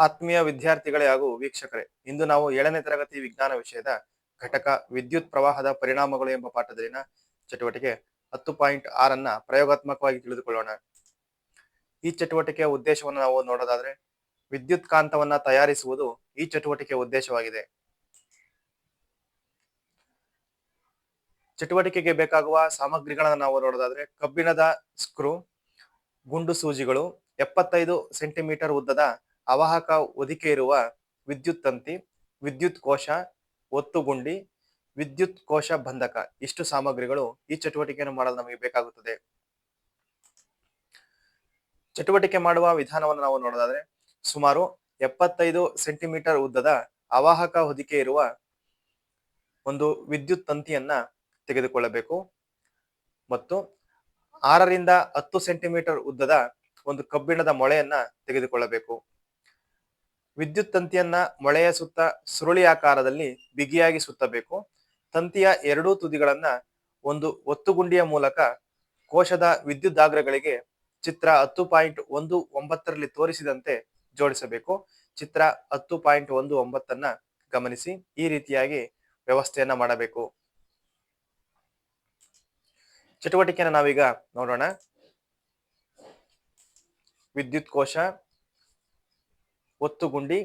ಆತ್ಮೀಯ ವಿದ್ಯಾರ್ಥಿಗಳೇ ಹಾಗೂ ವೀಕ್ಷಕರೇ, ಇಂದು ನಾವು ಏಳನೇ ತರಗತಿ ವಿಜ್ಞಾನ ವಿಷಯದ ಘಟಕ ವಿದ್ಯುತ್ ಪ್ರವಾಹದ ಪರಿಣಾಮಗಳು ಎಂಬ ಪಾಠದಲ್ಲಿನ ಚಟುವಟಿಕೆ ಹತ್ತು ಪಾಯಿಂಟ್ ಆರನ್ನ ಪ್ರಯೋಗಾತ್ಮಕವಾಗಿ ತಿಳಿದುಕೊಳ್ಳೋಣ. ಈ ಚಟುವಟಿಕೆಯ ಉದ್ದೇಶವನ್ನು ನಾವು ನೋಡೋದಾದ್ರೆ, ವಿದ್ಯುತ್ ಕಾಂತವನ್ನ ತಯಾರಿಸುವುದು ಈ ಚಟುವಟಿಕೆಯ ಉದ್ದೇಶವಾಗಿದೆ. ಚಟುವಟಿಕೆಗೆ ಬೇಕಾಗುವ ಸಾಮಗ್ರಿಗಳನ್ನ ನಾವು ನೋಡೋದಾದ್ರೆ, ಕಬ್ಬಿಣದ ಸ್ಕ್ರೂ, ಗುಂಡು ಸೂಜಿಗಳು, ಎಪ್ಪತ್ತೈದು ಸೆಂಟಿಮೀಟರ್ ಉದ್ದದ ಅವಾಹಕ ಹೊದಿಕೆ ಇರುವ ವಿದ್ಯುತ್ ತಂತಿ ವಿದ್ಯುತ್ ಕೋಶ ಒತ್ತುಗುಂಡಿ ವಿದ್ಯುತ್ ಕೋಶ ಬಂಧಕ ಇಷ್ಟು ಸಾಮಗ್ರಿಗಳು ಈ ಚಟುವಟಿಕೆಯನ್ನು ಮಾಡಲು ನಮಗೆ ಬೇಕಾಗುತ್ತದೆ. ಚಟುವಟಿಕೆ ಮಾಡುವ ವಿಧಾನವನ್ನು ನಾವು ನೋಡೋದಾದ್ರೆ, ಸುಮಾರು ಎಪ್ಪತ್ತೈದು ಸೆಂಟಿಮೀಟರ್ ಉದ್ದದ ಅವಾಹಕ ಹೊದಿಕೆ ಇರುವ ಒಂದು ವಿದ್ಯುತ್ ತಂತಿಯನ್ನ ತೆಗೆದುಕೊಳ್ಳಬೇಕು. ಮತ್ತು ಆರರಿಂದ ಹತ್ತು ಸೆಂಟಿಮೀಟರ್ ಉದ್ದದ ಒಂದು ಕಬ್ಬಿಣದ ಮೊಳೆಯನ್ನ ತೆಗೆದುಕೊಳ್ಳಬೇಕು. ವಿದ್ಯುತ್ ತಂತಿಯನ್ನ ಮೊಳೆಯ ಸುತ್ತ ಸುರುಳಿ ಆಕಾರದಲ್ಲಿ ಬಿಗಿಯಾಗಿ ಸುತ್ತಬೇಕು. ತಂತಿಯ ಎರಡೂ ತುದಿಗಳನ್ನ ಒಂದು ಒತ್ತುಗುಂಡಿಯ ಮೂಲಕ ಕೋಶದ ವಿದ್ಯುದಾಗ್ರಗಳಿಗೆ ಚಿತ್ರ ಹತ್ತು ಪಾಯಿಂಟ್ ಒಂದು ಒಂಬತ್ತರಲ್ಲಿ ತೋರಿಸಿದಂತೆ ಜೋಡಿಸಬೇಕು. ಚಿತ್ರ ಹತ್ತು ಪಾಯಿಂಟ್ ಒಂದು ಒಂಬತ್ತನ್ನ ಗಮನಿಸಿ ಈ ರೀತಿಯಾಗಿ ವ್ಯವಸ್ಥೆಯನ್ನ ಮಾಡಬೇಕು. ಚಟುವಟಿಕೆಯನ್ನು ನಾವೀಗ ನೋಡೋಣ. ವಿದ್ಯುತ್ ಕೋಶ ಒತ್ತುಗುಂಡಿ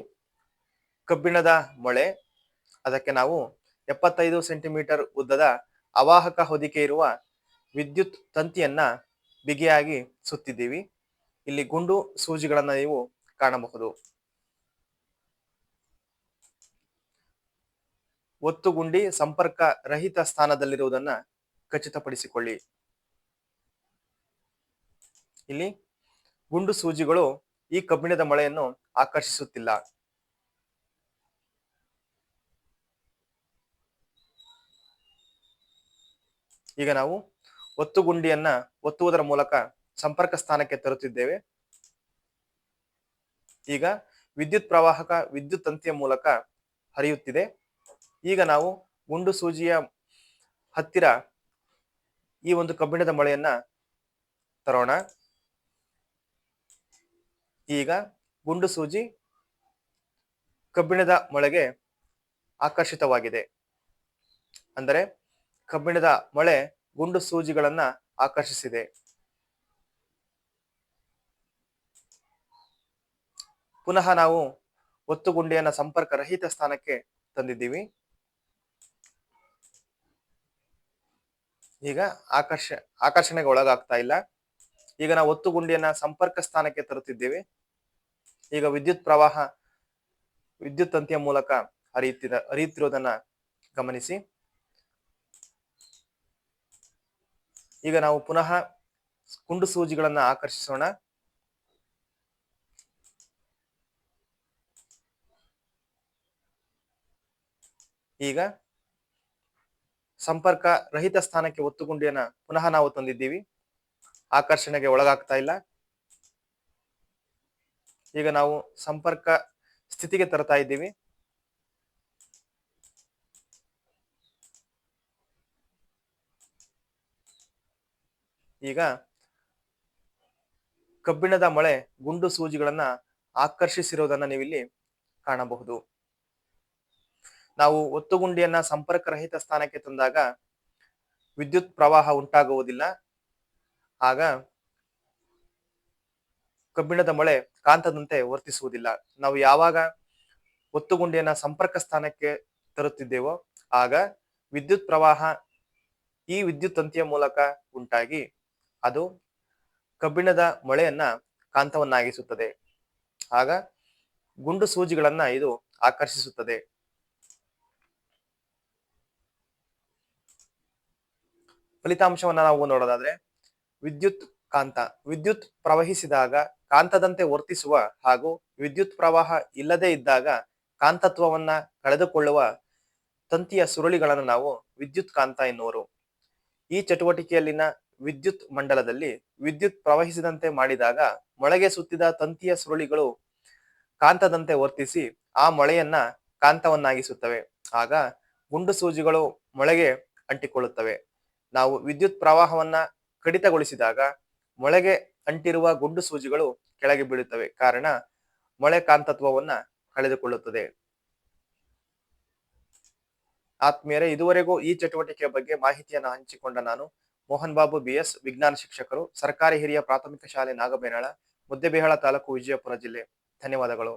ಕಬ್ಬಿಣದ ಮೊಳೆ. ಅದಕ್ಕೆ ನಾವು ಎಪ್ಪತ್ತೈದು ಸೆಂಟಿಮೀಟರ್ ಉದ್ದದ ಅವಾಹಕ ಹೊದಿಕೆ ಇರುವ ವಿದ್ಯುತ್ ತಂತಿಯನ್ನ ಬಿಗಿಯಾಗಿ ಸುತ್ತಿದ್ದೀವಿ. ಇಲ್ಲಿ ಗುಂಡು ಸೂಜಿಗಳನ್ನು ನೀವು ಕಾಣಬಹುದು. ಒತ್ತುಗುಂಡಿ ಸಂಪರ್ಕ ರಹಿತ ಸ್ಥಾನದಲ್ಲಿರುವುದನ್ನ ಖಚಿತಪಡಿಸಿಕೊಳ್ಳಿ. ಇಲ್ಲಿ ಗುಂಡು ಸೂಜಿಗಳು ಈ ಕಬ್ಬಿಣದ ಮಳೆಯನ್ನು ಆಕರ್ಷಿಸುತ್ತಿಲ್ಲ. ಈಗ ನಾವು ಒತ್ತು ಗುಂಡಿಯನ್ನ ಒತ್ತುವುದರ ಮೂಲಕ ಸಂಪರ್ಕ ಸ್ಥಾನಕ್ಕೆ ತರುತ್ತಿದ್ದೇವೆ. ಈಗ ವಿದ್ಯುತ್ ಪ್ರವಾಹಕ ವಿದ್ಯುತ್ ತಂತಿಯ ಮೂಲಕ ಹರಿಯುತ್ತಿದೆ. ಈಗ ನಾವು ಗುಂಡು ಸೂಜಿಯ ಹತ್ತಿರ ಈ ಒಂದು ಕಬ್ಬಿಣದ ಮಳೆಯನ್ನ ತರೋಣ. ಈಗ ಗುಂಡು ಸೂಜಿ ಕಬ್ಬಿಣದ ಮೊಳೆಗೆ ಆಕರ್ಷಿತವಾಗಿದೆ. ಅಂದರೆ ಕಬ್ಬಿಣದ ಮೊಳೆ ಗುಂಡು ಸೂಜಿಗಳನ್ನ ಆಕರ್ಷಿಸಿದೆ. ಪುನಃ ನಾವು ಒತ್ತು ಒತ್ತುಗುಂಡಿಯನ್ನ ಸಂಪರ್ಕ ರಹಿತ ಸ್ಥಾನಕ್ಕೆ ತಂದಿದ್ದೀವಿ. ಈಗ ಆಕರ್ಷ, ಆಕರ್ಷಣೆಗೆ ಒಳಗಾಗ್ತಾ ಇಲ್ಲ. ಈಗ ನಾವು ಒತ್ತು ಗುಂಡಿಯನ್ನ ಸಂಪರ್ಕ ಸ್ಥಾನಕ್ಕೆ ತರುತ್ತಿದ್ದೇವೆ. ಈಗ ವಿದ್ಯುತ್ ಪ್ರವಾಹ ವಿದ್ಯುತ್ ತಂತಿಯ ಮೂಲಕ ಹರಿಯುತ್ತಿದ, ಹರಿಯುತ್ತಿರುವುದನ್ನ ಗಮನಿಸಿ. ಈಗ ನಾವು ಪುನಃ ಕುಂಡು ಸೂಜಿಗಳನ್ನ ಆಕರ್ಷಿಸೋಣ. ಈಗ ಸಂಪರ್ಕ ರಹಿತ ಸ್ಥಾನಕ್ಕೆ ಒತ್ತುಗುಂಡಿಯನ್ನ ಪುನಃ ನಾವು ತಂದಿದ್ದೀವಿ. ಆಕರ್ಷಣೆಗೆ ಒಳಗಾಗ್ತಾ ಇಲ್ಲ. ಈಗ ನಾವು ಸಂಪರ್ಕ ಸ್ಥಿತಿಗೆ ತರ್ತಾ ಇದ್ದೀವಿ. ಈಗ ಕಬ್ಬಿಣದ ಮಳೆ ಗುಂಡು ಸೂಜಿಗಳನ್ನ ಆಕರ್ಷಿಸಿರೋದನ್ನ ನೀವಿಲ್ಲಿ ಕಾಣಬಹುದು. ನಾವು ಒತ್ತುಗುಂಡಿಯನ್ನ ಸಂಪರ್ಕ ರಹಿತ ಸ್ಥಾನಕ್ಕೆ ತಂದಾಗ ವಿದ್ಯುತ್ ಪ್ರವಾಹ ಉಂಟಾಗುವುದಿಲ್ಲ. ಆಗ ಕಬ್ಬಿಣದ ಮೊಳೆ ಕಾಂತದಂತೆ ವರ್ತಿಸುವುದಿಲ್ಲ. ನಾವು ಯಾವಾಗ ಒತ್ತುಗುಂಡಿಯನ್ನ ಸಂಪರ್ಕ ಸ್ಥಾನಕ್ಕೆ ತರುತ್ತಿದ್ದೇವೋ ಆಗ ವಿದ್ಯುತ್ ಪ್ರವಾಹ ಈ ವಿದ್ಯುತ್ ತಂತಿಯ ಮೂಲಕ ಉಂಟಾಗಿ ಅದು ಕಬ್ಬಿಣದ ಮೊಳೆಯನ್ನ ಕಾಂತವನ್ನಾಗಿಸುತ್ತದೆ. ಆಗ ಗುಂಡು ಸೂಜಿಗಳನ್ನ ಇದು ಆಕರ್ಷಿಸುತ್ತದೆ. ಫಲಿತಾಂಶವನ್ನ ನಾವು ನೋಡೋದಾದ್ರೆ ವಿದ್ಯುತ್ ಕಾಂತ. ವಿದ್ಯುತ್ ಪ್ರವಹಿಸಿದಾಗ ಕಾಂತದಂತೆ ವರ್ತಿಸುವ ಹಾಗೂ ವಿದ್ಯುತ್ ಪ್ರವಾಹ ಇಲ್ಲದೇ ಇದ್ದಾಗ ಕಾಂತತ್ವವನ್ನ ಕಳೆದುಕೊಳ್ಳುವ ತಂತಿಯ ಸುರುಳಿಗಳನ್ನು ನಾವು ವಿದ್ಯುತ್ ಕಾಂತ ಎನ್ನುವರು. ಈ ಚಟುವಟಿಕೆಯಲ್ಲಿನ ವಿದ್ಯುತ್ ಮಂಡಲದಲ್ಲಿ ವಿದ್ಯುತ್ ಪ್ರವಹಿಸಿದಂತೆ ಮಾಡಿದಾಗ ಮೊಳೆಗೆ ಸುತ್ತಿದ ತಂತಿಯ ಸುರುಳಿಗಳು ಕಾಂತದಂತೆ ವರ್ತಿಸಿ ಆ ಮೊಳೆಯನ್ನ ಕಾಂತವನ್ನಾಗಿಸುತ್ತವೆ. ಆಗ ಗುಂಡು ಸೂಜಿಗಳು ಮೊಳೆಗೆ ಅಂಟಿಕೊಳ್ಳುತ್ತವೆ. ನಾವು ವಿದ್ಯುತ್ ಪ್ರವಾಹವನ್ನ ಕಡಿತಗೊಳಿಸಿದಾಗ ಮೊಳೆಗೆ ಅಂಟಿರುವ ಗುಂಡು ಸೂಜಿಗಳು ಕೆಳಗೆ ಬೀಳುತ್ತವೆ. ಕಾರಣ, ಮೊಳೆ ಕಾಂತತ್ವವನ್ನ ಕಳೆದುಕೊಳ್ಳುತ್ತದೆ. ಆತ್ಮೀಯರೇ, ಇದುವರೆಗೂ ಈ ಚಟುವಟಿಕೆಯ ಬಗ್ಗೆ ಮಾಹಿತಿಯನ್ನು ಹಂಚಿಕೊಂಡ ನಾನು ಮೋಹನ್ ಬಾಬು ಬಿಎಸ್, ವಿಜ್ಞಾನ ಶಿಕ್ಷಕರು, ಸರ್ಕಾರಿ ಹಿರಿಯ ಪ್ರಾಥಮಿಕ ಶಾಲೆ ನಾಗಬೇನಾಳ, ಮುದ್ದೆಬೇಹಾಳ ತಾಲೂಕು ವಿಜಯಪುರ ಜಿಲ್ಲೆ. ಧನ್ಯವಾದಗಳು.